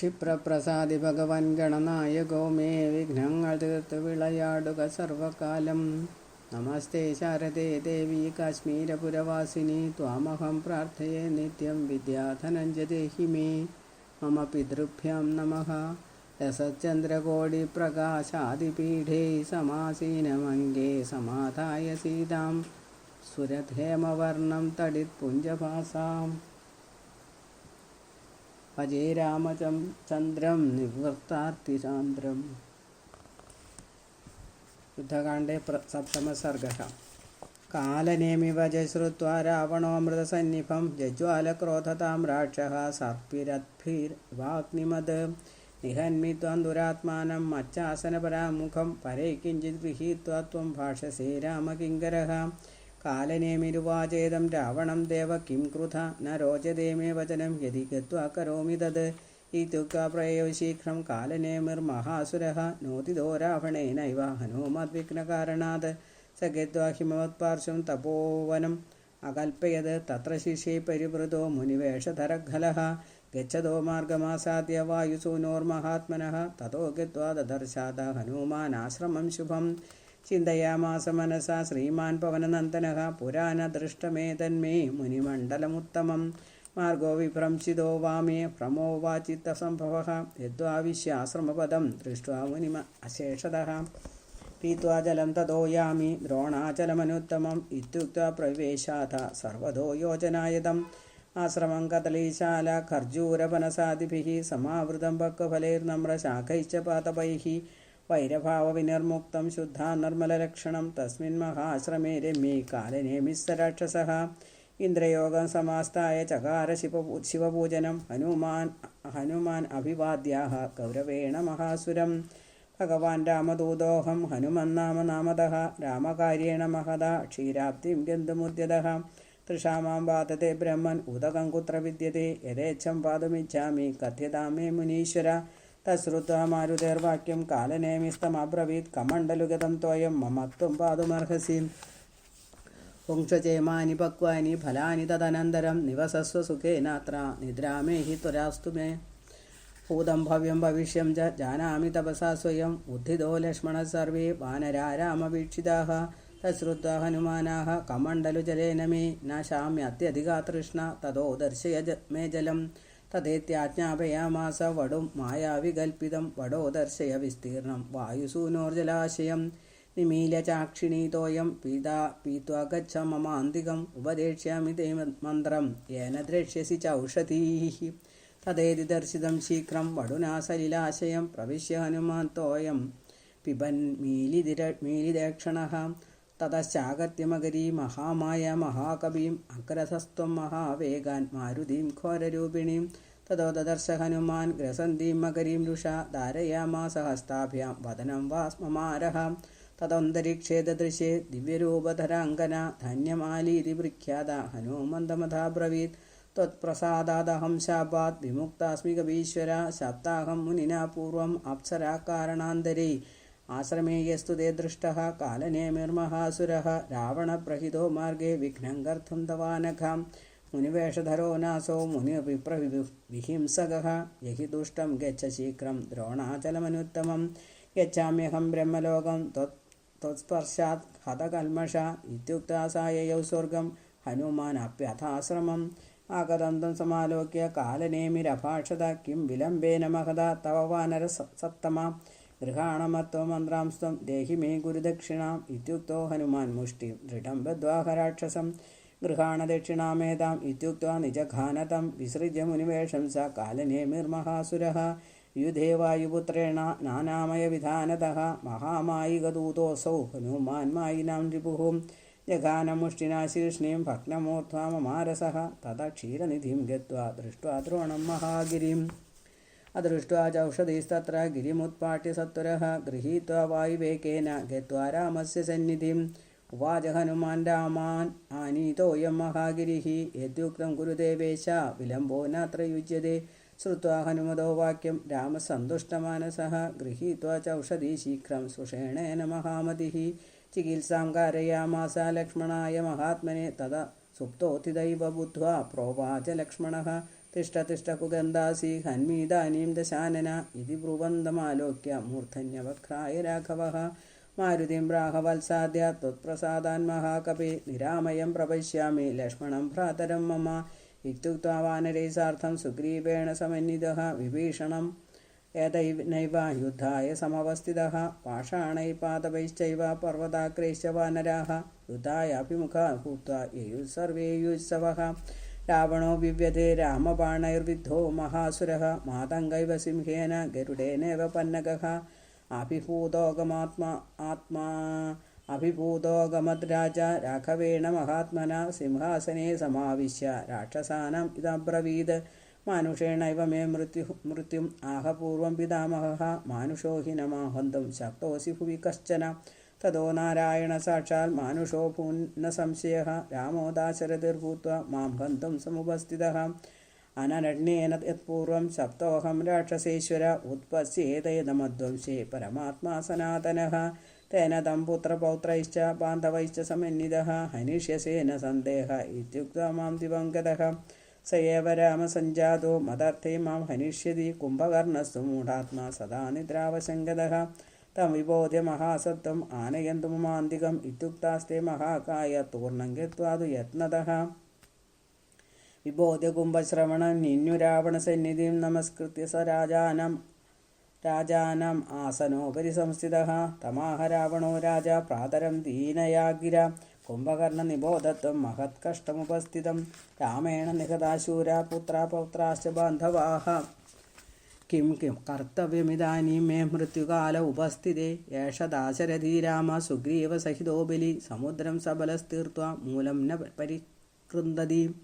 ക്ഷിപ്രപ്രസാദി ഭഗവൻ ഗണനായകോ may വിഘ്നങ്ങൾ തീർത്ത് വിളയാടുക സർവകാലം. നമസ്തേ ശാരദേ ദേവി കാശ്മീരപുരവാസിനി ത്വാമഹം പ്രാർത്ഥയേ നിത്യം വിദ്യാധനഞ്ജദേഹി may. മമ പിതൃഭ്യാം നമഃ. രസചന്ദ്രകോടിപ്രകാശാദിപീഠേ സമാസീനമംഗേ സമാധായ സീതാം. സുരഥേമവർണം തടിത്പുഞ്ചഭാസാം ഭജേ രാമചം ചന്ദ്രം നിവൃത്താർത്ഥിചാന്ദ്രം യുദ്ധകാണ്ഡേ സപ്തമസർഗ കാലനേമിവ ജശ്രുത്വാ രാവണോമൃതസന്നിഭം ജജ്വാലക്രോധതാം രാക്ഷः സർപ്പിരദ്ഭിർവാഗ്നിമത് നിഹന്മിത്വാം ദുരാത്മാനം മച്ചാസനപരാമുഖം പരേ കിഞ്ചിത് ഗൃഹീത്വാ ഭാഷസേ രാമകിങ്കരः കാലനേമിരുവാചേതം രാവണം ദേവ കിം കൃത ന രോചതേ വചനം യതി ഗത്വാ കരോമി തത്. ഇത്യുക്ത പ്രയോ ശീഘ്രം കാലനേമിർമഹാസുര നോതിദോ രാവണേനൈവ ഹനുമദ്വിഘ്നകാരണാത്. സ ഗത്വാ ഹിമവത്പാർശ്വം തപോവനം അകൽപ്പയത് തത്ര ശിഷ്യൈ പരിവൃതോ മുനിവേഷധരഘലഃ ഗച്ഛതോ മാർഗമാസാദ്യ വായുസൂനോർമഹാത്മനഃ തതോ ഗത്വാ ദദർശാത ഹനുമാനാശ്രമം ശുഭം. ചിന്തയാമാസ മനസ ശ്രീമാൻ പവനനന്ദനഃ പുരാണദൃഷ്ടമേ തന്മേ മുനിമണ്ഡലമുത്തമം മാർഗോ വിഭ്രംശിതോ വാമേ ഭ്രമോ വാ ചിത്തസംഭവ യദ്വാവിശ്യാശ്രമപദം ദൃഷ്ട്വാ മുനിമ അശേഷത പീത്വാ ജലം തതോ യാമി ദ്രോണാചലമനുത്തമം ഇത്യുക്ത പ്രവേശാഥ സർവതോ യോജനായതം ആശ്രമം കദളീശാല ഖർജൂരപനസാദിഭി സമാവൃതം പക്വഫലൈർനമ്രശാഖൈശ്ച പാതപൈ खर्जूरपनसादिभिः समावृतं बक्कफलैर्नम्रशाखैश्च पातपैः वैरभावविनिर्मुक्तं शुद्धा निर्मललक्षणं तस्मिन् महाश्रमे रम्ये कालनेमिस्स राक्षसः इन्द्रयोगं समास्ताय चकार शिवपू शिवपूजनं हनुमान् हनुमान् अभिवाद्याः गौरवेण महासुरम् भगवान् रामदूतोऽहं हनुमन्नाम नामतः रामकार्येण महदा क्षीराब्धिं गन्तुमुद्यतः तृषामां बाधते ब्रह्मन् उदकं कुत्र विद्यते यथेच्छं पातुमिच्छामि कथ्यतां मे തശ്രുത കാലനേമിസ്തമബ്രവീത് കമണ്ഡലുഗതം തോയം മമത്വം പാതുമർഹസി പുങ്ക്ഷചേമാനി പക്വാനി ഫലാനി തദനന്തരം നിവസസ്വ സുഖേനാത്ര നിദ്രാമേ ഹി ത്വരാസ്തു മേ. ഭൂതം ഭവ്യം ഭവിഷ്യം ച ജാനാമി തപസാ സ്വയം. ഉദ്ധിതോ ലക്ഷ്മണ സർവേ വാനരാരാമവീക്ഷിതാഹ തശ്രുദ്ധ ഹനുമാനാഹ കമണ്ഡലുജലേന മേ. നാശാമ്യത്യധികാ തൃഷ്ണ. തതോ ദർശയ മേ ജലം. തദേത്യാജ്ഞാപയാമാസ വടും മായാവികൽപ്പിതം വടോ ദർശയ വിസ്തീർണം. വായുസൂനോർജലാശയം നിമീല നിമീലചാക്ഷിണീതോയം പീതാ പീത്വാ ഗച്ഛ മമാന്തികം ഉപദേക്ഷ്യാമി തേ മന്ത്രം. യേന ദ്രക്ഷ്യസി ചൗഷധീഃ. തദേതി ദർശിതം ശീഘ്രം വടുനാസലിലാശയം പ്രവിശ്യ ഹനുമാൻ തോയം. പിബൻ മീലിതിര മീലിദേക്ഷണ തതശാഗത്യമകരീ മഹാമായ മഹാകവിയും അഗ്രസസ്ത്വം മഹാവേഗാൻ മാരുതിയും ഘോരരൂപിണീം തതോ ദദർശ ഹനുമാൻ ഗ്രസന്തിം മകരീം രുഷ ധാരയാമാസഹസ്താഭ്യാം വദനം വാസ്മമാരഹ. തദന്തരീക്ഷേ ദൃശ്യേ ദിവ്യരൂപധരാംഗന ധന്യമാലീതി പ്രഖ്യാത ഹനുമന്തമഥാബ്രവീത് ത്വത്പ്രസാദാദഹം ശാപാത് വിമുക്താസ്മി കവീശ്വര ശബ്ദാഹം മുനിനാ പൂർവം അപ്സരാകാരണാന്തരേ. धन्यमालीति विख्याता हनुमन्तमथा ब्रवीत् त्वत्प्रसादादहं शापात् विमुक्तास्मि कवीश्वर सप्ताहं मुनिना पूर्वम् अप्सरा कारणान्तरे आश्रमे यस्तु ते दृष्टः कालनेमिर्महासुरः रावणप्रहितो मार्गे विघ्नं कर्तुं तवानघां मुनिवेषधरो नासो मुनिविप्रविहिंसकः यहि दुष्टं गच्छ शीघ्रं द्रोणाचलमनुत्तमं गच्छाम्यहं ब्रह्मलोकं त्वत् त्वत्स्पर्शात् हतकल्मषा इत्युक्ता सा ययौ स्वर्गं हनुमानप्यथाश्रमम् आगदन्तं समालोक्य कालनेमिरभाषत किं विलम्बेन महदा तव वानरसत्तमा गृहाणमत्वमन्त्रांस्त्वं देहि मे गुरुदक्षिणाम् इत्युक्तो हनुमान् मुष्टिं दृढं बद्ध्वा राक्षसं गृहाणदक्षिणामेताम् इत्युक्त्वा निजघानतं विसृज्य मुनिवेषं स कालनेमिर्महासुरः युधे वायुपुत्रेण नानामयविधानतः महामायिकदूतोऽसौ हनुमान्मायिनां रिपुः जघानमुष्टिना शीर्ष्णीं भग्नमूर्ध्वा ममारसः तदा क्षीरनिधिं गत्वा दृष्ट्वा द्रोणं महागिरिम् अदृष्ट्वा चौषधीस्तत्र गिरिमुत्पाट्य सत्वरः गृहीत्वा वायुवेगेन गत्वा रामस्य सन्निधिम् उवाच हनुमान् रामान् आनीतोऽयं महागिरिः यद्युक्तं गुरुदेवेश विलम्बो नात्र युज्यते श्रुत्वा हनुमतो वाक्यं रामसन्तुष्टमानसः गृहीत्वा चौषधी शीघ्रं सुषेणेन महामतिः चिकित्सां कारयामास लक्ष्मणाय महात्मने तदा सुप्तोऽतिदैव बुद्ध्वा प्रोवाच लक्ष्मणः തിഷ്ട തിഷ്ട കുഗന്ധാസി ഹന്മീതാനീം ദശാനന ഇതി ബ്രുവന്തമാലോക്യ മൂർധന്യവക്രായ രാഘവ. മാരുതിം രാഘവത്സാദ്യ ത്വത്പ്രസാദാൻ മഹാകപി നിരാമയം പ്രപശ്യാമി ലക്ഷ്മണം ഭ്രാതരം മമ. ഇത്യുക്വാ വാനരൈസാർത്ഥം സുഗ്രീവേണ സമന്വിത വിഭീഷണം ഏതൈനൈവ യുദ്ധായ സമവസ്ഥിത. പാഷാണൈ പാതപൈശ്ചൈവ പർവതാഗ്രൈശ്ച വാനരാ. യുദ്ധായ അഭിമുഖ ഭൂത്വ യയുസർവേയുത്സവ രാവണോ വിവ്യതേ രാമബാണൈർവിദ്ധോ മഹാസുരः മാതംഗൈവ സിംഹേന ഗരുഡേനേവ പന്നകः അഭിഭൂതോഗമാത്മാ ആത്മാ അഭിഭൂതോഗമദ്രാജ രാഘവേണ മഹാത്മന സിംഹാസനെ സമാവിശ്യ രാക്ഷസാനം ഇതബ്രവീത് മാനുഷേണൈവ മേ മൃത്യു മൃത്യും ആഹപൂർവം പിതാമഹ മാനുഷോ ഹി നമാഹന്തും ശക്തോऽसि ഭുവി കശ്ചന തതോ നാരായണ സാക്ഷാൽ മാനുഷോ പൂർണ സംശയ. രാമോദാശരതിർഭൂത്വ മാം ബന്ധം സമുപസ്ഥിത. അനരണ്യേന യത്പൂർവം ശബ്ദോഹം രാക്ഷസേശ്വര ഉത്പശ്യേതൈതമധ്വംശേ പരമാത്മാ സനാതന. തേന തം പുത്രപൗത്രൈശ്ച ബാന്ധവൈശ്ച സമന്വിത. ഹനിഷ്യസേന സന്ദേഹ ഇത്യുക്ത മാം ദിവംഗത. സയേവ രാമസഞ്ജാതോ മദർത്ഥേ മാം ഹനിഷ്യതി കുംഭകർണസ്തു മൂഢാത്മാ സദാ നിദ്രാവശങ്കത. തം വിബോധ്യ മഹാസത്വം ആനയന്തു മമാന്തികം ഇത്യുക്താസ്തേ മഹാകായ തൂർണം ഗത്വാതു നിന്നു രാവണ നിന്യുരാവണസന്നിധിം നമസ്കൃത്യ സ രാജാനം രാജാനം ആസനോപരി സംസ്ഥിത. തമാഹ രാവണോ രാജ പ്രാതരം ദീനയാഗിര കുംഭകർണ നിബോധത്വം മഹത്കഷ്ടമുപസ്ഥിതം രാമേണ നിഹതാശൂര പുത്ര പൗത്രാശ്ച ബാന്ധവാഹ. കിം കിം. കർത്തവ്യമിതാനീ മേ മൃത്യുകാല ഉപസ്ഥിതേ. ഏഷ സുഗ്രീവ സഹിതോ ബലി സമുദ്രം സബലസ്തീർത്ത മൂലം ന പരികൃന്ദതി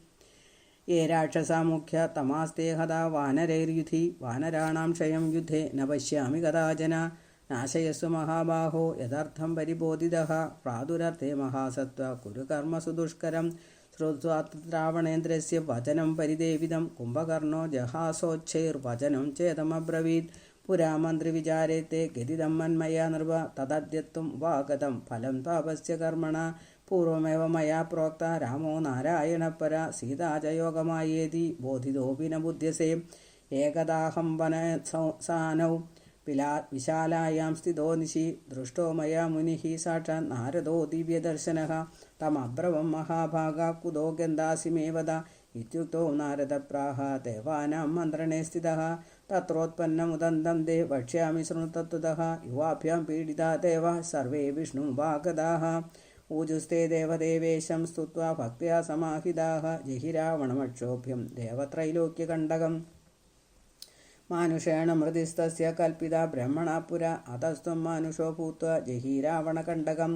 ഏ രാക്ഷസാമുഖ്യ തമാസ്തേ ഹത വാനരൈർയുധി വാനരാണാം ക്ഷയം യുദ്ധേ ന പശ്യാമി കഥാചന നാശയസ്സു മഹാബാഹോ. യഥാർത്ഥം പരിബോധിത. പ്രാതുരർത്ഥേ മഹാസത്വ. കുരുകർമ്മസു ദുഷ്കരം ശ്രോത്വാത്രാവണേന്ദ്രസ്യ വചനം പരിദേവിതം കുംഭകർണോ ജഹാസോച്ഛൈർവചനം ചേതമബ്രവീത് പുരാമന്ത്രിവിചാരേത്തെ ഗതിതം മന്മയാ നൃപ തദ്യത്വം വാഗതം ഫലം താപസ്യ കർമ്മണ പൂർവമേവ മയാ പ്രോക്ത രാമോ നാരായണപര സീതാചയോഗമായേതി ബോധിതോപി ന ബുദ്ധ്യസേ ഏകദാഹം വന സാനൗ വിലാ വിശാലായാം സ്ഥിതോ നിശി ദൃഷ്ടോ മയാ മുനിഃ സാക്ഷാत् നാരദോ ദിവ്യദർശനഃ തമബ്രവം മഹാഭാഗ കുതോ ഗന്ധാസിമേവത ഇത്യുക്തോ നാരദപ്രാഹ ദേവാനാം മന്ത്രണേ സ്ഥിതഃ തത്രോത്പന്നമുദന്തം ദേ വക്ഷ്യാമി ശൃണുതത്വതः യുവാഭ്യാം പീഡിതാ ദേവ സർവേ വിഷ്ണു വാഗതാः ഊജുസ്തേ ദേവദേവേശം സ്തുത്വാ ഭക്തിയാ സമാഹിതാഹ ജഹിരാവണമക്ഷോഭ്യം ദേവത്രൈലോക്യകണ്ടകം മാനുഷേണ മൃതിസ്തസ്യ കൽപ്പിത ബ്രഹ്മണ പുര അതസ്ത്വം മാനുഷോ ഭൂത്വ ജഹീരാവണകണ്ടകം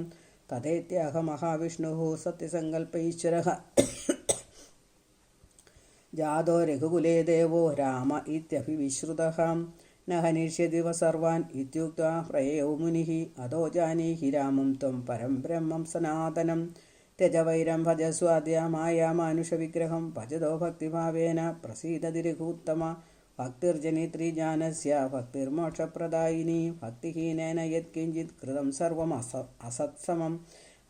देवत्रैलोक्यकण्डकम् मानुषेण मृदिस्तस्य कल्पिता ब्रह्मणा पुरा अतस्त्वं मानुषो भूत्वा जहि रावणकण्डकं तथेत्याह महाविष्णुः सत्यसङ्कल्पैश्वरः जातो रघुकुले देवो राम इत्यभिविश्रुतः न हनिष्यदिव सर्वान् इत्युक्त्वा प्रययौ मुनिः अधो जानीहि रामं त्वं परं ब्रह्मं सनातनं त्यज वैरं भजस्वाद्या मायामानुषविग्रहं भजतो भक्तिभावेन प्रसीदति रघूत्तम भक्तिर्जनित्री जानस्य भक्तिर्मोक्षप्रदायिनी भक्तिहीनेन यत्किञ्चित् कृतं सर्वम् अस असत्समम्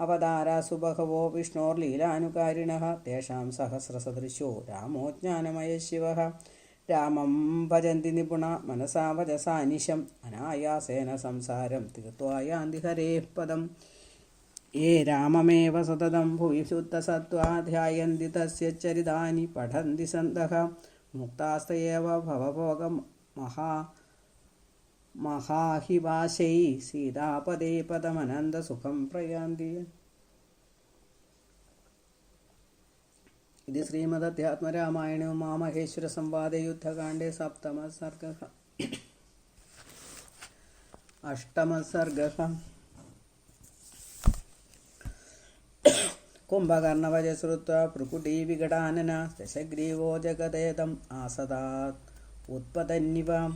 अवतारासु बहवो विष्णोर्लीलानुकारिणः तेषां सहस्रसदृशो रामो ज्ञानमयशिवः രാമം ഭജന്തി നിപുണ മനസാ വചസാനിശം അനായാസേന സംസാരം തീർത്വാ യാന്തി ഹരേ പദം ये राममेव सततं भुवि शुद्धसत्त्वा ध्यायन्ति तस्य चरितानि पठन्ति सन्तः മുക്താസ്തയേവ ഭവഭോഗ മഹാ മഹാഹിവാശൈ സീതാപദേ പദമനന്ത സുഖം പ്രയാന്തി. ഇത് ശ്രീമദ് അധ്യാത്മരാമായണ മാമഹേശ്വര സംവാദ യുദ്ധകാണ്ഡേ സപ്തമ സർഗ അഷ്ടമ സർഗ कुम्भकर्णवजश्रुत्वा प्रकुटीविघटानना दशग्रीवो जगदेदम् आसदात् उत्पतन्निवां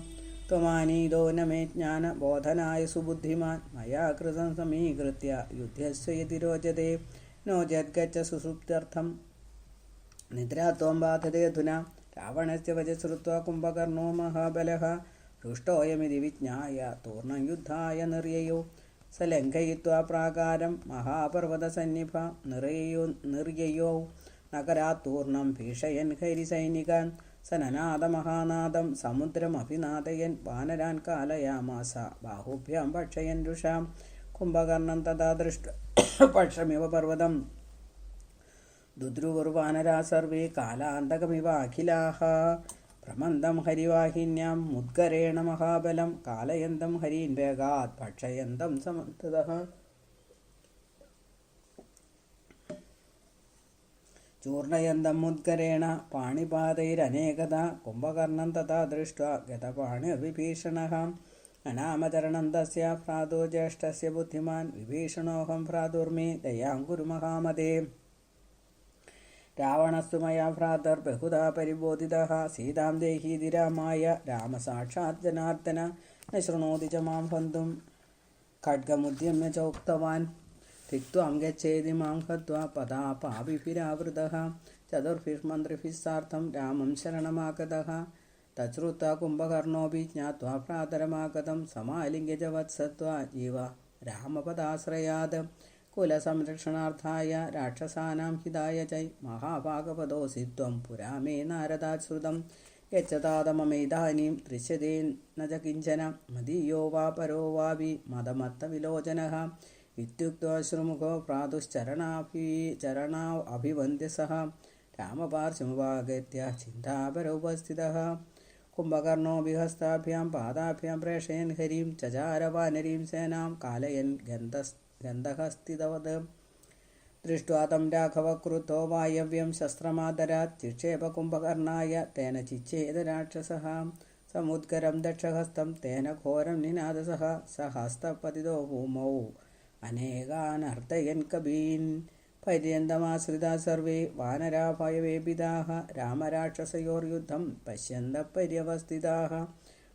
त्वमानीदो न मे ज्ञानबोधनाय सुबुद्धिमान् मया कृतं समीकृत्य युद्धस्य यदि रोचते नो यद्गच्छ सुसुप्त्यर्थं निद्रा त्वं बाधते अधुना रावणस्य वजश्रुत्वा कुम्भकर्णो महाबलः रुष्टोऽयमिति विज्ञाय तूर्णयुद्धाय निर्ययौ സ ലംഘയിത്വാ പ്രാകാരം മഹാപർവതസന്നിഭ നിറയോ നിർയയോ നഗരാത്തൂർണം ഭീഷയൻ ഹരിസൈനികാൻ സനനാദമഹാനാദം സമുദ്രമഭിനാദയൻ വാനരാൻ കാലയാമാസ ബാഹുഭ്യം ഭക്ഷയൻ രുഷാം കുംഭകർണം തഥാ ദൃഷ്ട പക്ഷമിവ പർവതം. ദുദ്രുവുർവാനരാ സർവേ കാലാന്തകമിവ അഖിലാഹ. പ്രമന്ദം ഹരിവാഹിന്യാം മുദ്ഗരേണ മഹാബലം കാലയന്തം ഹരീൻ വേഗാത് ഭക്ഷയന്തം സമന്തതഃ ചൂർണയന്തം മുദ്ഗരേണ പാണിപാതൈരനേകത കുംഭകർണം തഥാ ദൃഷ്ട്വാ ഗതപാണിർവിഭീഷണः അനാമചരണം തസ്യ ഭ്രാതോ ജ്യേഷ്ഠസ്യ ബുദ്ധിമാൻ വിഭീഷണോഹം ഭ്രാതുർമേ ദയാം കുരു മഹാമതേ രാവണസ്തുമയ ഭ്രാതർ ബഹുതാ പരിബോധിത സീതാം ദേഹീതി രാമായ രാമസാക്ഷാത് ജനാർദ്ദന न शृणोति च मां हन्तुं खड्गमुद्यम्य च उक्तवान् तिक्त्वां गच्छेति मां हत्वा पदा पापिभिरावृतः चतुर्भिर्मन्त्रिभिः सार्धं रामं शरणमागतः तच्छ्रुत्वा कुम्भकर्णोऽपि ज्ञात्वा प्रातरमागतं समालिङ्ग्य च वत्सत्वा इव रामपदाश्रयात् കുലസംരക്ഷണാർത്ഥായ രാക്ഷസാനാം ഹിതായ ചൈ മഹാഭാഗവതോസി ത്വം പുരാമേ നാരദാശ്രുതം യച്ചതാതമമൈതാനീം ദൃശ്യതേ നജ കിഞ്ചന മദീയോ വാ പരോ വാവി മതമത്തവിലോചനഃ ഇത്യുക്തോശ്രുമുഖോ പ്രാതുശ്ചരണാഭി ചരണാ അഭിവന്ദ്യ സഹ രാമപാർശ്വമുപാഗത്യ ചിന്താപരോപസ്ഥിതഃ കുംഭകർണോ വിഹസ്താഭ്യാം പാദാഭ്യാം പ്രേഷയൻ ഹരിം ചചാരവാനരീം സേനാം കാലയൻ ഗന്ധസ്ഥ चचारवानरीं सेनां कालयन् गन्धस् गन्धहस्तितवत् दृष्ट्वा तं राघवः क्रुद्धो वायव्यं शस्त्रमादरात् चिक्षेपकुम्भकर्णाय तेन चिच्छेद राक्षसः समुद्गरं दक्षहस्तं तेन घोरं निनादसः स हस्तपतितो भूमौ अनेकानर्दयन् कवीन् पर्यन्तमाश्रिता सर्वे वानरा भयवेपिताः रामराक्षसयोर्युद्धं पश्यन्तः पर्यवस्थिताः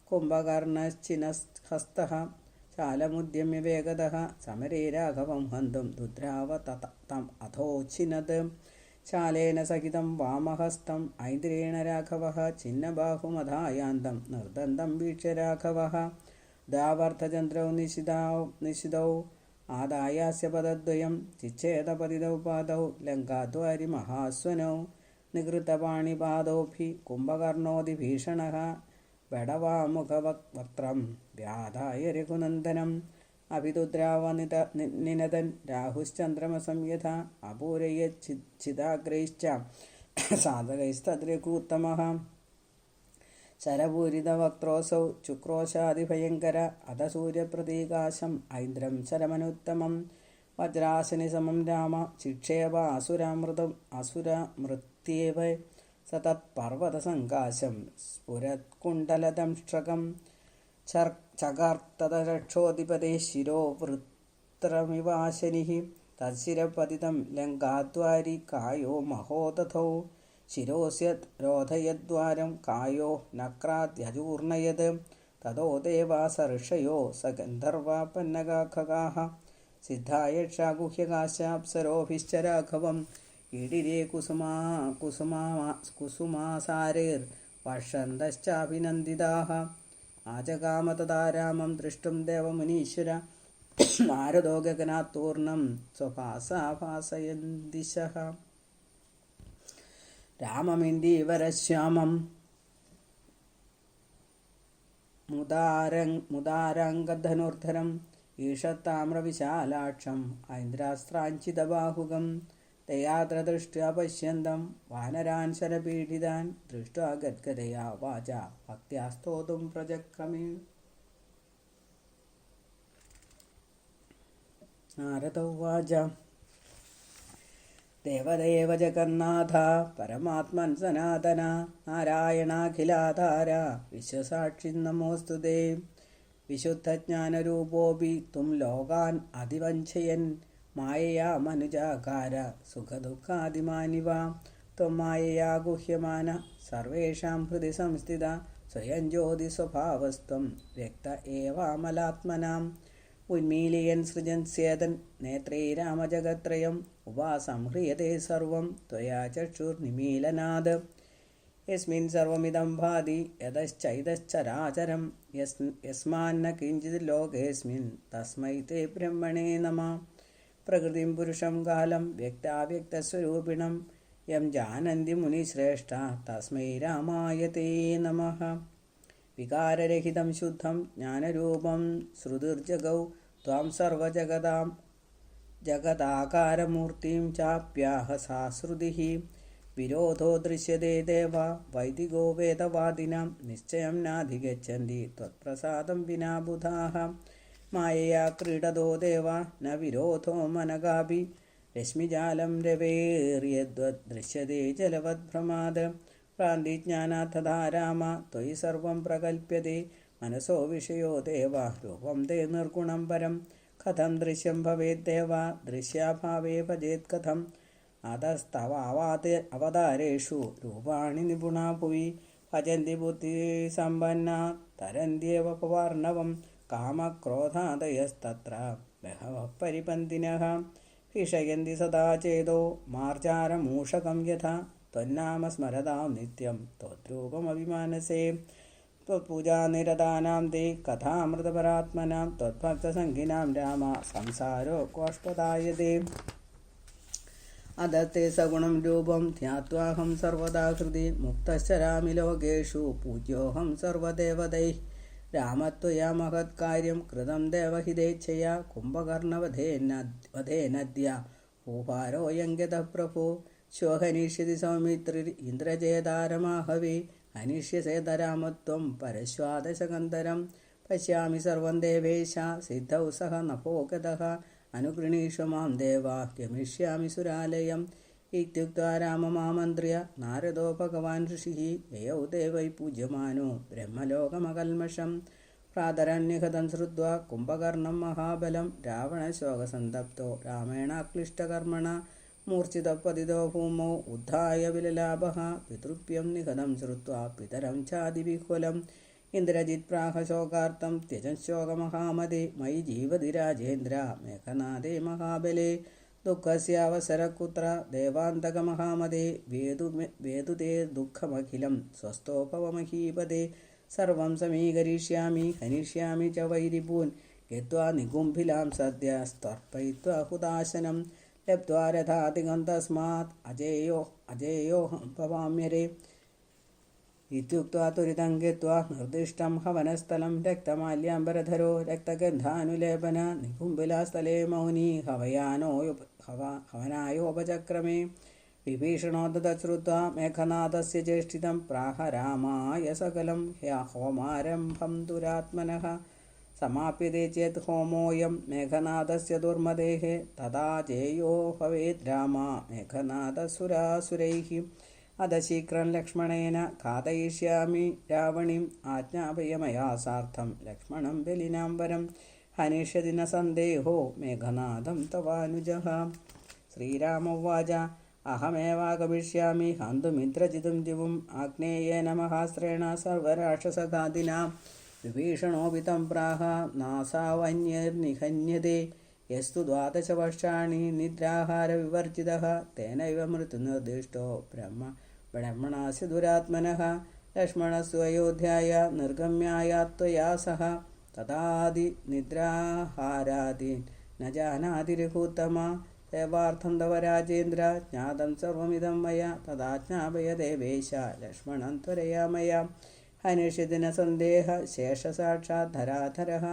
कुम्भकर्णश्चिनहस्तः ശാലമുദ്യമ്യ വേഗത സമരേ രാഘവം ഹന്തും രുദ്രാവ തം അധോച്ഛിനത് ശാലേന സഹിതം വാമഹസ്തം ഐന്ദ്രേണ രാഘവ ചിന്നബാഹുമധായാന്തം നിർദന്തം വീക്ഷ്യ രാഘവ. ദാവർദ്ധചന്ദ്രൗ നിശിതൗ നിശിതൗ ആദായാസ്യ പദദ്വയം ചിച്ഛേദപതിതൗ പാദൗ ലങ്കാദ്വാരി മഹാസ്വനൗ. നികൃതപാണിപാദോഭി കുംഭകർണോതി ഭീഷണ. ബടവാമുഖവക്വക്രം വ്യാധായ രഘുനന്ദനം. അഭിതുദ്രാവനിത നിനദൻ രാഹുശ്ചന്ദ്രമസംയഥ അപൂരയ ചിദാഗ്രൈശ്ച സാധകൈസ്തദ്രഘൂത്തമ ശരപൂരിതവക്രോസൗ ചുക്രോശാതിഭയങ്കര അധ സൂര്യപ്രതീകാശം ഐന്ദ്രം ശരമനുത്തമം. വജ്രാസനി സമം രാമ ശിക്ഷേവ അസുരാമൃതം അസുരമൃത്യേവ स तत्पर्वतसङ्काशं स्फुरत्कुण्डलदंष्ट्रकं चर् चकर्तदरक्षोऽधिपते शिरो वृत्रमिवाशनिः तत्शिरपतितं लङ्काद्वारि कायो महोदधौ शिरोस्य रोधयद्वारं कायो नक्राद्यजूर्णयत् ततो देवासर्षयो स गन्धर्वापन्नगाखगाः सिद्धायक्षागुह्यकाशाप्सरोभिश्च राघवम् ഇടിരേ കുസുമാ കുസുമാ കുസുമാസാരേർ വർഷന്തശ്ചാഭിനന്ദിതാഹ ആചകാമതദാ രാമം ദൃഷ്ടും ദേവമുനീശ്വര. നാരദോ ഗഗനാത്തൂർണം സ്വഭാസാഭാസയന്തിശ രാമമിന്ദീവരശ്യാമം മുദാരങ് മുദാരാംഗധനുർധരം. ഈഷത്താമ്രവിശാലാക്ഷം ഐന്ദ്രാസ്ത്രാഞ്ചിതബാഹുകം. തയാദ്രദൃഷ്ട്യാ പശ്യന്തം. വാനരാൻ ശരപീഡിതാൻ ദൃഷ്ട്വാ ഗദ്ഗതയാ വാച. ഭക്തിയാസ്തോതും പ്രജക്രമേ. നാരദൗവാച ദേവദേവ ജഗന്നാഥ പരമാത്മൻ സനാതന നാരായണാഖിലാധാര വിശ്വസാക്ഷി നമോസ്തു ദേ വിശുദ്ധജ്ഞാനരൂപോപി തും ലോകാൻ അതിവഞ്ചയൻ മായയാ മനുജാകാര സുഖദുഃഖാദിമാനിവ. ത്വമായയാ ഗുഹ്യമാന സർവേഷാം ഹൃദി സംസ്ഥിത സ്വയം ജ്യോതി സ്വഭാവസ്ത്വം വ്യക്ത ഏവാമലാത്മനാം. ഉന്മീലിയൻ സൃജൻ സേതൻ നേത്രേ രാമജഗത്രയം ഉപാസംഹ്രിയത്തെ സർവം ത്വയാ ചക്ഷുർനിമീലനാത് യസ്മിൻ സർവമിതം ഭാതി യതശ്ചൈതശ്ചരാചരം യസ് യസ്മാന്ന കിഞ്ചിത് ലോകേസ്മിൻ തസ്മൈ തേ ബ്രഹ്മണേ നമ. പ്രകൃതിം പുരുഷം കാലം വ്യക്താവ്യക്തസ്വരൂപിണം. യം ജാനന്തി മുനിശ്രേഷ്ഠ തസ്മൈ രാമായ തേ നമ. വികാരരഹിതം ശുദ്ധം ജ്ഞാനരൂപം ശ്രുതിർജഗൗ ത്വാം സർവജഗതാം. ജഗദാകാരമൂർത്തിം ചാപ്യാഹ സാശ്രുതി വിരോധോ ദൃശ്യതേ ദേവ വൈദികോ വേദവാദിനാം. നിശ്ചയം നാധിഗച്ഛന്തി ത്വത്പ്രസാദം വിനാബുധാഹം ബുധാः മായയാ ക്രീഡതോ ദേവ ന വിരോധോ മനഗാപി. രശ്മിജാലം രവേർയദ്വദൃശ്യത്തെ ജലവദ്ഭ്രമാത് ഭ്രാന്തിജ്ഞാനാത്തഥാ രാമ ത്വയി സർവം പ്രകൽപ്യതേ മനസോ വിഷയോ ദേവ രൂപം തേ നിർഗുണം പരം. കഥം ദൃശ്യം ഭവേദ്ദേവ ദൃശ്യാഭാവേ ഭജേത് കഥം. അതസ്തവാവാത് അവതാരേഷു രൂപാണി നിപുണാ ഭുവി. ഭജന്തി ബുദ്ധിസമ്പന്ന തരന്ത്യവ പവാർണവം. कामक्रोधादयस्तत्र। बहवः परिपन्थिनः हिषयन्ति सदा चेदो मार्जारमूषकं यथा। त्वन्नाम स्मरतां नित्यं त्वद्रूपमभिमानसे। त्वत्पूजानिरतानां ते कथामृतपरात्मनां राम संसारो कोष्पदायते अदत्ते सगुणं रूपं ध्यात्वाहं सर्वदा हृदि। मुक्तश्चरामि लोकेषु पूज्योऽहं सर्वदेवतैः। രാമത്വയാ മഹത്കാര്യം കൃതം ദേവഹിതേച്ഛയാ കുംഭകർണവധേനദ്യ ഭൂഭാരോയങ്കത പ്രഭു. ശോഹനീഷ്യതി സൗമിത്രിർ ഇന്ദ്രജേതാരമാഹവി അനിഷ്യസേതരാമത്വം പരശ്വാദശകന്ധരം. പശ്യാമി സർവം ദേവേശ സിദ്ധൗ സഹ നഭോഗത അനുഗൃണീഷു മാം ദേവാ ഗമിഷ്യാമി സുരാലയം. ഇത്യുക്തരാമമാമന്ത്രിയ നാരദോ ഭഗവാൻ ഋഷിഹി യൗദേവൈ പൂജ്യമാനോ ബ്രഹ്മലോകമകൽമഷം പ്രാതരണ്യഹതം ശ്രുവ കുംഭകർണം മഹാബലം രാവണശോകസന്തപ്തോ രാമേണാക്ലിഷ്ടകർമ്മണ മൂർച്ഛിതപ്പതിതോ ഭൂമോ ഉദ്ധായ വിലലാഭ പിതൃപ്യം നിഹതം ശ്രുവ പിതരം ചാതിവിഹ്വലം ഇന്ദ്രജിത് പ്രാഹശോകാർത്ഥം ശോകമഹാമതി മൈ ജീവതി രാജേന്ദ്ര മേഘനാഥേ മഹാബലേ ദുഃഖസ്യാവസരകുത്ര ദേവാന്തകമഹാമതേ വേദു വേദുതേ ദുഃഖമഖിലം സ്വസ്തോപവമഹീപതേ സർവം സമീകരിഷ്യാമി ഹനിഷ്യാമി ച വൈരിപൂൻ ഗത്വാ നികുംഭിലാം സദ്യ സ്തർപ്പയിത്വാ ഹുദാശനം. ലബ്ധ്വാ രഥാധികം തസ്മാത്. അജേയോ അജേയോഹം ഭവാമ്യരേ ഇത്യുക്ത്വാ തുരിതം ഗത്വാ നിർദ്ദിഷ്ടം ഹവനസ്ഥലം രക്തമാല്യാംബരധരോ രക്തഗന്ധാനുലേപന നികുംബിലാസ്ഥലേ മൗനി ഹവയാനോ हव हवनायोपचक्रमे विभीषणो ततश्रुत्वा मेघनाथस्य चेष्टितं प्राह रामाय सकलं ह्यहोमारम्भं दुरात्मनः समाप्यते चेत् होमोऽयं मेघनाथस्य दुर्मदेः तदा जेयो भवेद् रामा मेघनाथसुरासुरैः अध शीघ्रं लक्ष्मणेन घातयिष्यामि रावणीम् आज्ञापय मया सार्धं लक्ष्मणं बलिनाम्बरं हनिष्यति ഹനിഷ്യതിന സന്ദേഹോ മേഘനാഥം തവാനുജ. ശ്രീരാമ ഉവാച. അഹമേവാഗമിഷ്യാമി. ഹന്തുമിന്ദ്രജിതും ദിവം ആഗ്നേയേന മഹാസ്ത്രേണ സർവരാക്ഷസഘാതിന വിഭീഷണോപി തം പ്രാഹ. നാസാവന്യർനിഹന്യതേ. യസ്തു ദ്വാദശവർഷാണി. നിദ്രാഹാരവിവർജിത. തേന ഇവ മൃത്യുനിർദിഷ്ടോ ബ്രഹ്മ. ബ്രഹ്മണാസ്യ ദുരാത്മന ലക്ഷ്മണസ്വയോധ്യായ. നിർഗമ്യായ ത്വയാ സഹ तदादिनिद्राहारादीन् न जानाति रघुत्तमा सेवार्थं तव राजेन्द्र ज्ञातं सर्वमिदं मया तदा ज्ञापय देवेश लक्ष्मणं त्वरया मया हनिष्यति न सन्देह शेषसाक्षात् धराधरः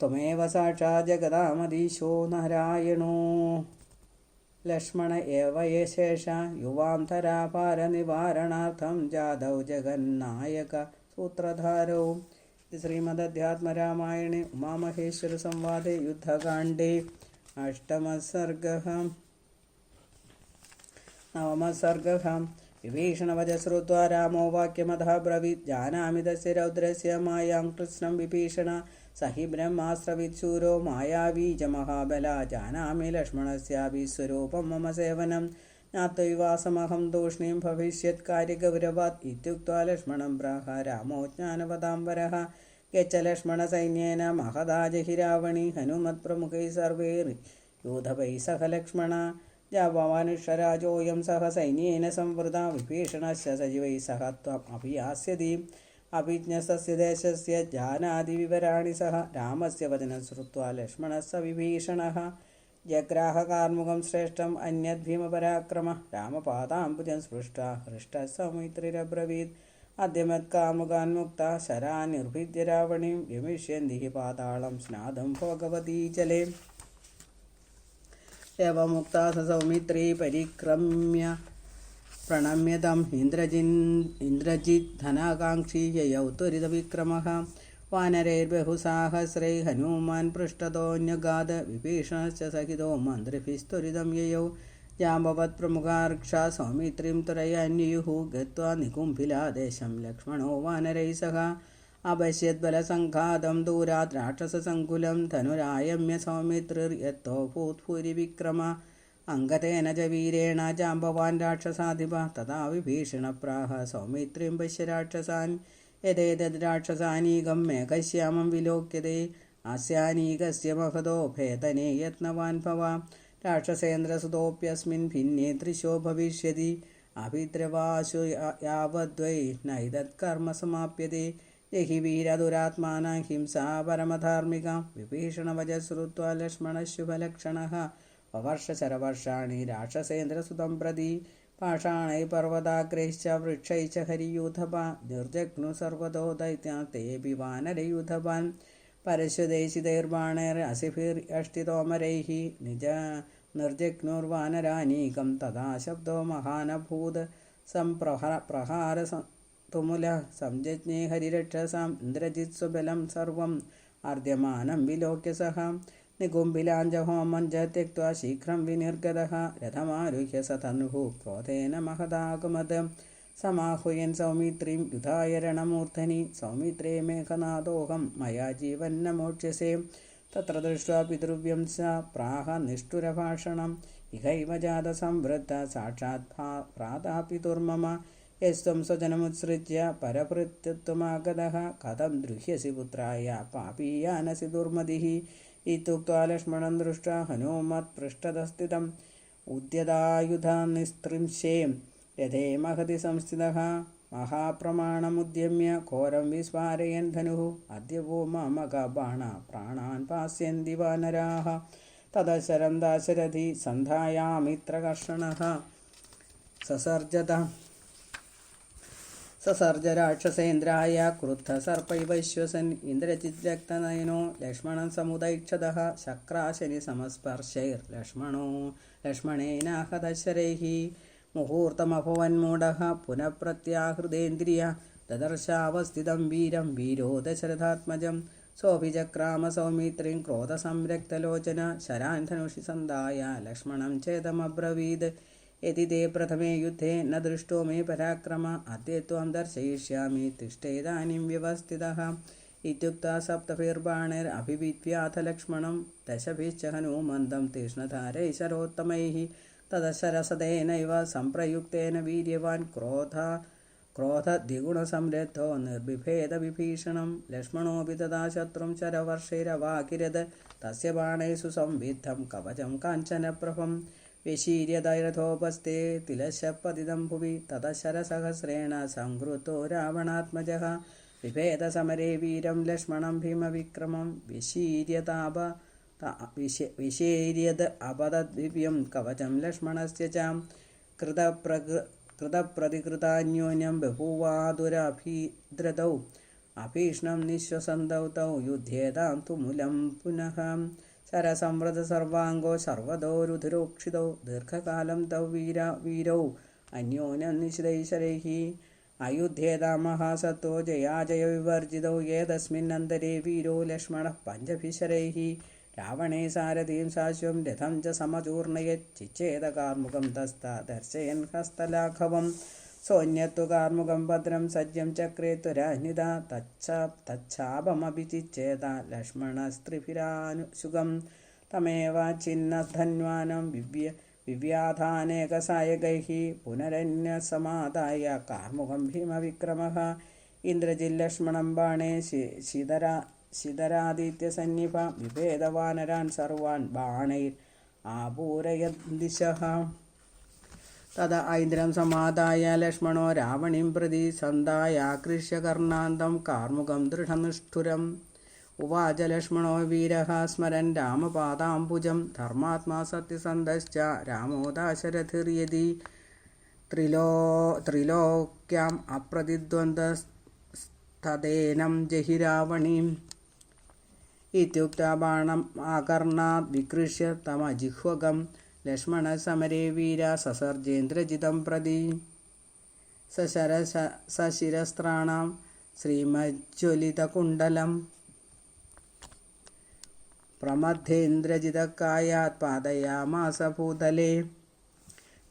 त्वमेव साक्षात् जगदामधीशो नारायणो लक्ष्मण एव येशेष युवां धराभारनिवारणार्थं जादौ जगन्नायक सूत्रधारौ श्रीमदध्यात्मरामायणे उमामहेश्वरसंवादे युद्धकाण्डे अष्टमः सर्गः नवमः सर्गः विभीषणवच श्रुत्वा रामो वाक्यमतः ब्रवीत् जानामि तस्य रौद्रस्य मायां कृष्णं विभीषण स हि ब्रह्मास्त्रवित्सूरो मायावी च महाबला जानामि लक्ष्मणस्यापि स्वरूपं मम सेवनं ज्ञात्वैवासमहं तूष्णीं भविष्यत्कार्यगौरवात् इत्युक्त्वा लक्ष्मणं प्राह रामो ज्ञानवदाम्बरः യച്ഛലക്ഷ്മണസൈന്യേന മഹദാജഹിരാവണി ഹനുമത് പ്രമുഖൈ സർവേ യൂഥപൈ സഹ ലക്ഷ്മണ ജാപവാനുഷരാജോയം സഹ സൈന്യേന സംവൃത വിഭീഷണശ്ച സജീവൈ സഹ ത്വം അഭിയാസ്യതി അഭിജ്ഞസ്യ ദേശസ്യ ജാനാദിവിവരാണി സഹ രാമസ്യ വചനം ശ്രുത്വാ ലക്ഷ്മണസ്സ വിഭീഷണഃ ജഗ്രാഹകാർമുഖം ശ്രേഷ്ഠം അന്യദ്ഭീമപരാക്രമ രാമപാദാംബുജം സ്പൃഷ്ട ഹൃഷ്ട സൗമിത്രിരബ്രവീത് അദ്യമത്കാമുകാൻമുക്ത ശരാ നിർഭിദ്യരാവണീം വിമിഷ്യന്തി പാതാളം സ്നാദം ഭഗവതീജലേ എവമുക്ത സൗമിത്രീ പരിക്രമ്യ പ്രണമ്യതം ഇന്ദ്രജിൻ ഇന്ദ്രജിത് ധനാകാംക്ഷി യയൗ ത്വരിതവിക്രമ വാനരൈർബഹുസാഹസ്രൈ ഹനുമാൻ പൃഷ്ടതോന്യഗാദ വിഭീഷണശ്ച സഹിതോ മന്ത്രിഭിസ്ത്വരിതം യയൗ. जाम्बवत्प्रमुखार्क्षा सौमित्रीं त्वरयान्युः गत्वा निकुम्भिलादेशं लक्ष्मणो वानरैः सह अपश्यद्बलसङ्घातं दूरात् राक्षससङ्कुलं धनुरायम्य सौमित्रिर्यत्तो भूत्भूरिविक्रम अङ्गतेन च वीरेण जाम्बवान् राक्षसाधिप तदा विभीषणप्राह सौमित्रीं पश्य राक्षसान् यदेतद् राक्षसानीकं मेघश्यामं विलोक्यते अस्यानीकस्य महतो भेदने यत्नवान् भव രാക്ഷസേന്ദ്രസുതോപ്യസ്മിൻ ഭിന്നേ ദൃശോ ഭവിഷ്യതി. അഭിദ്രവാശു യാവദ്വൈ നൈതത്കർമ്മ സമാപ്യതേ യഹി വീരദുരാത്മാന ഹിംസാ പരമധാർമ്മിക. വിഭീഷണവജ ശ്രുത്വ ലക്ഷ്മണശുഭലക്ഷണ. വവർഷശരവർഷാണി രാക്ഷസേന്ദ്രസുതം പ്രതി. പാഷാണൈ പർവതാഗ്രൈശ്ച വൃക്ഷൈ ഹരിയൂഥപാൻ നിർജഗ്നു സർവതോ ദൈത്യാ തേപി വാനരയൂഥപാൻ പരശ്വദേശിതൈർബാണേർ അസിഫിർ അഷ്ടിതോമരൈः നിജ നിർജഗ്നുർവാനരാനീകം തഥാ ശബ്ദോ മഹാനഭൂത് സംപ്രഹ പ്രഹാര തുമുലഃ സംജജ്ഞേ ഹരിരക്ഷസാം ഇന്ദ്രജിത്സുബലം സർവം അർദ്യമാനം വിലോക്യ സഹ നികുംഭിലാഞ്ജഹോമം ജ ത്യക്വാ ശീഘ്രം വിനിർഗത രഥമാരുഹ്യ സ തനുഹു ക്രോധേന മഹതാകുമത് സമാഹുയൻ സൗമിത്രീം യുധായ രണമൂർധനി സൗമിത്രേ മേഘനാഥോഹം മയാ ജീവന്ന മോക്ഷ്യസേ തത്ര ദൃഷ്ട്വാ പിതൃവ്യം സ പ്രാഹ നിഷ്ഠുരഭാഷണം ഇഹൈവ ജാത സംവൃദ്ധ സാക്ഷാത് പ്രാതാ പിതുർമമ. യസ്വം സ്വജനമുത്സൃജ്യ പരഭൃത്യത്വമാഗത. കഥം ദൃഹ്യസി പുത്രായ പാപീയാനസി ദുർമതിഃ. ഇത്യുക്ത്വാ ലക്ഷ്മണം ദൃഷ്ട ഹനൂമത് പൃഷ്ടതസ്ഥിതം ഉദ്യതായുധാ നിസ്ത്രിംശേം യഥേമഹതി സംസ്ഥിത. മഹാപ്രമാണമുദ്യമ്യ ഘോരം വിസ്മാരയൻ ധനു. അദ്യ വോ മമകബാണ പ്രാണാൻ പാസ്യന്തി വാനരാഹ. തദശരം ദാശരഥി സന്ധായാമിത്രകർഷണ സസർജത. സസർജ രാക്ഷസേന്ദ്രായ ക്രുദ്ധസർപ്പൈവശ്വസൻ ഇന്ദ്രജിദ്രക്തനയനോ ലക്ഷ്മണൻ സമുദൈക്ഷത. ശക്രാശനി സമസ്പർശൈർ ലക്ഷ്മണോ ലക്ഷ്മണേനാഹ ദശരൈ മുഹൂർത്തമഭവന്മൂഢ പുനഃപ്രത്യാഹൃതേന്ദ്രിയ ദദർശാവസ്ഥിതം വീരം വീരോ ദശരഥാത്മജം സോഭിചക്രാമസൗമിത്രിം ക്രോധസംരക്തലോചന ശരാന്ധനുഷി സന്ധായ ലക്ഷ്മണം ചേതമബ്രവീത് യതി തേ പ്രഥമേ യുദ്ധേ ന ദൃഷ്ടോ മേ പരാക്രമ അദ്യ ത്വം ദർശയിഷ്യാമി തിഷ്ടേതാനും വ്യവസ്ഥിതः ഇത്യുക്ത സപ്തഭിർബാണൈരഭിവിദ്യാഥ ലക്ഷ്മണം ദശഭിശ്ച ഹനൂമന്തം തീഷ്ണധാരൈ ശരോത്തമൈ तदशरसदेनैव सम्प्रयुक्तेन वीर्यवान् क्रोध क्रोधद्विगुणसंरद्धो निर्बिभेदविभीषणं लक्ष्मणोऽपि तदा शत्रुं शरवर्षैरवाकिरद तस्य बाणैः सुसंविद्धं कवचं काञ्चनप्रभं विशीर्यदैरथोपस्थे तिलशपतितं भुवि ततः शरसहस्रेण संहृतो रावणात्मजः विभेदसमरे वीरं लक्ष्मणं भीमविक्रमं विशीर्यताप विशेर्यद अपदद्दिव्यं कवचं लक्ष्मणस्य च कृतप्रकृ कृतप्रतिकृतान्योन्यं बभूवादुरभिद्रतौ अभीष्णं निःश्वसन्तौ तौ युध्येतां तुमुलं पुनः शरसंवृतसर्वाङ्गो सर्वतो रुधिरोक्षितौ दीर्घकालं तौ वीरा वीरौ अन्योन्यं निशितैशरैः अयुध्येतां महासत्तो जयाजयविवर्जितौ येतस्मिन्नन्तरे वीरो लक्ष्मणः पञ्चभिशरैः രാവണേ സാരഥീം ശാശ്വം രഥം ച സമചൂർണയച്ചിച്ഛേദ കാർമുകം തസ്ത ദർശയൻ ഹസ്തലാഘവം. സൗന്യത്തു കാർമുകം ഭദ്രം സജ്ജം ചക്രേ തുരാനിത തച്ഛാ തച്ഛാപമഭിചിച്ചേത ലക്ഷ്മണസ്ത്രിഭിരാനുസുഖം. തമേവാച്ചിന്നധന്വാനം വിവ്യ വിവ്യാധാനേകസായകൈः പുനരന്യസമാദായ കാർമുകം ഭീമവിക്രമः. ഇന്ദ്രജില്ലക്ഷ്മണം ബാണേ ശിതര ശിതരാദിത്യസന്നിഭ വിഭേദവാനരാൻ സർവാൻ ബാണൈർ ആപൂരയദിശ തഥ ഐന്ദ്രം സമാദായ ലക്ഷ്മണോ രാവണിം പ്രതി സന്ധായാകൃഷ്യ കർണാന്തം കാർമുകം ദൃഢനിഷ്ഠുരം. ഉവാച ലക്ഷ്മണോ വീരഹ സ്മരൻ രാമപാദാംബുജം ധർമാത്മാ സത്യസന്ധശ്ച രാമോദാശരഥിർയതി ത്രിലോ ത്രിലോക്യാം അപ്രതിദ്വന്ദ്വസ്തദേനം ജഹിരാവണീം इत्युक्त्वा बाणम् आकर्णात् विकृष्य तमजिह्वगं लक्ष्मणसमरे वीरा ससर्जेन्द्रजितं प्रति सशर सशिरस्त्राणां श्रीमज्ज्वलितकुण्डलम् प्रमथ्येन्द्रजितकायात् पादयामास भूतले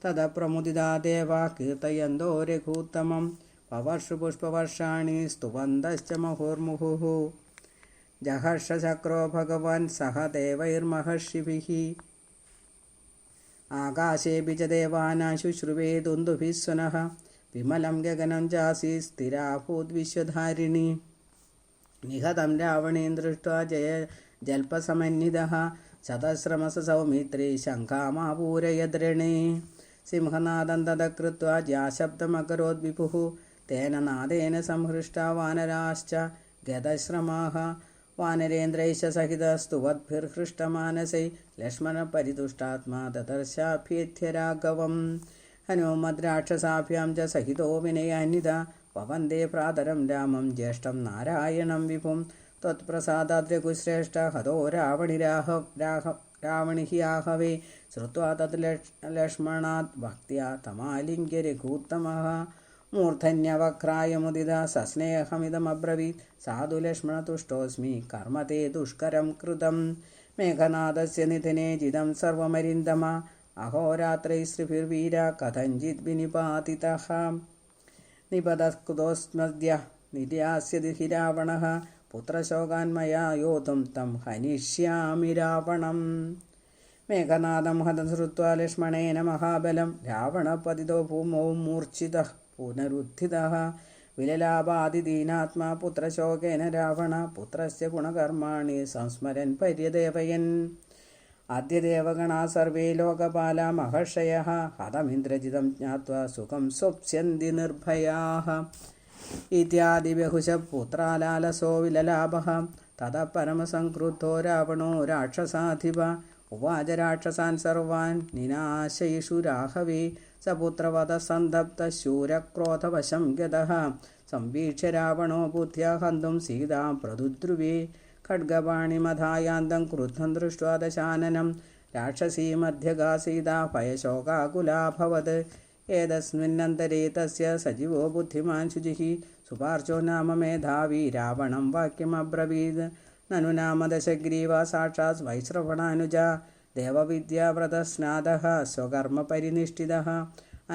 तदप्रमुदिता देवा कीर्तयन्तो रघूत्तमं पवर्षुपुष्पवर्षाणि स्तुवन्तश्च मुहुर्मुहुः जहर्षचक्रो भगवान् सह देवैर्महर्षिभिः आकाशेऽपि च देवानां शुश्रुवे दुन्दुभिः सुनः विमलं गगनं चासि स्थिराभूद्विश्वधारिणी निहतं रावणेन दृष्ट्वा जय जल्पसमन्वितः शतश्रमस सौमित्रे शङ्खामापूरयद्रणे सिंहनादं तदकृत्वा ज्याशब्दमकरोद्विपुः तेन नादेन संहृष्टा वानराश्च गतश्रमाः वानरेन्द्रैश्च सहितस्तुवद्भिर्हृष्टमानसै लक्ष्मणपरितुष्टात्मा ददर्शाभ्येत्य राघवम् हनुमद्राक्षसाभ्यां च सहितो विनयान्विता ववन्दे प्रातरं रामं ज्येष्ठं नारायणं विभुं। त्वत्प्रसादाद्रघुश्रेष्ठ हतो रावणिराह राह रावणिः आहवे श्रुत्वा तत् लक्ष् लक्ष्मणात् भक्त्या तमालिङ्ग्य रघूत्तमः മൂർധന്യവക്രായമുദിത സസ്നേഹമിതമബ്രവീത് സാധു ലക്ഷ്മണതുഷ്ടോസ്മി കർമ്മ തേ ദുഷ്കരം കൃതം മേഘനാഥസ്യ നിധനെ ജിതം സർവമരിന്ദമ അഹോരാത്രൈ ശ്രീഭിർവീര കഥഞ്ചിത് വിനിപാതിത നിപതസ്കുതോസ്മദ്യ നിര്യാസ്യതി ഹി രാവണ പുത്രശോകാന്മയാ യോധും തം ഹനിഷ്യാമി രാവണം മേഘനാഥം ഹതം ശ്രുത്വാ ലക്ഷ്മണേന മഹാബലം രാവണപതിതോ ഭൂമോ മൂർച്ഛിതഃ പുനരുദ്ധിതഃ വിലലാഭാതിദീനാത്മാ പുത്രശോകേന രാവണ. പുത്രസ്യ ഗുണകർമാണി സംസ്മരൻ പര്യദേവയൻ. അദ്യദേവഗണാ സർവേ ലോകപാല മഹർഷയ. ഹതമിന്ദ്രജിതം ജ്ഞാത്വാ സുഖം സ്വപ്സ്യന്തി നിർഭയാ. ഇത്യാദി ബഹുശ പുത്രാലാലസോ വിലലാഭ. തത പരമസംക്രുദ്ധോ രാവണോ രാക്ഷസാധിപ. ഉവാചരാക്ഷസാൻ സർവാൻ നിനാശയിഷു രാഘവേ. സപുത്രവധസന്ധബ്ധശൂരക്രോധവശം ഗതഃ. സംവീക്ഷ്യ രാവണോ ബുദ്ധ്യാ ഹന്തും സീതാം പ്രതുദ്രുവേ. ഖഡ്ഗപാണിമധായാന്തം ക്രുദ്ധം ദൃഷ്ട്വാ ദശാനനം. രാക്ഷസീമധ്യഗാ സീതാ ഭയശോകാകുലാഭവത്. ഏതസ്മിന്നന്തരേ തസ്യ സജീവോ ബുദ്ധിമാൻ ശുചിഃ. സുപാർശോ നാമ മേധാവി രാവണം വാക്യമബ്രവീത്. नाम मेधावी रावणं वाक्यमब्रवीत् ननु नाम दशग्रीवा साक्षात् वैश्रवणानुजा देवविद्याव्रतस्नातः स्वकर्मपरिनिष्ठितः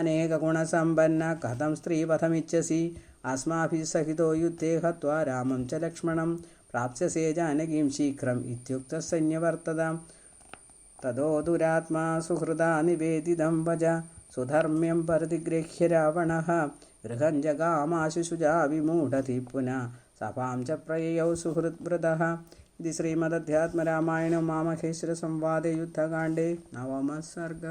अनेकगुणसम्पन्न कथं स्त्रीवधमिच्छसि अस्माभिः सहितो युद्धे हत्वा रामं च लक्ष्मणं प्राप्स्यसे जानकीं शीघ्रम् इत्युक्तः सन्यवर्तत ततो दुरात्मा सुहृदा निवेदितं भज सुधर्म्यं परिगृह्य रावणः गृहं जगामाशु शुजा विमूढति पुनः സഭാം ച പ്രയയൗ സുഹൃദ്വ്രതഃ ഇത് ശ്രീമദധ്യാത്മരാമായണം മാമഹേശ്വരസംവാദേ യുദ്ധകാണ്ഡേ. നവമ സർഗ.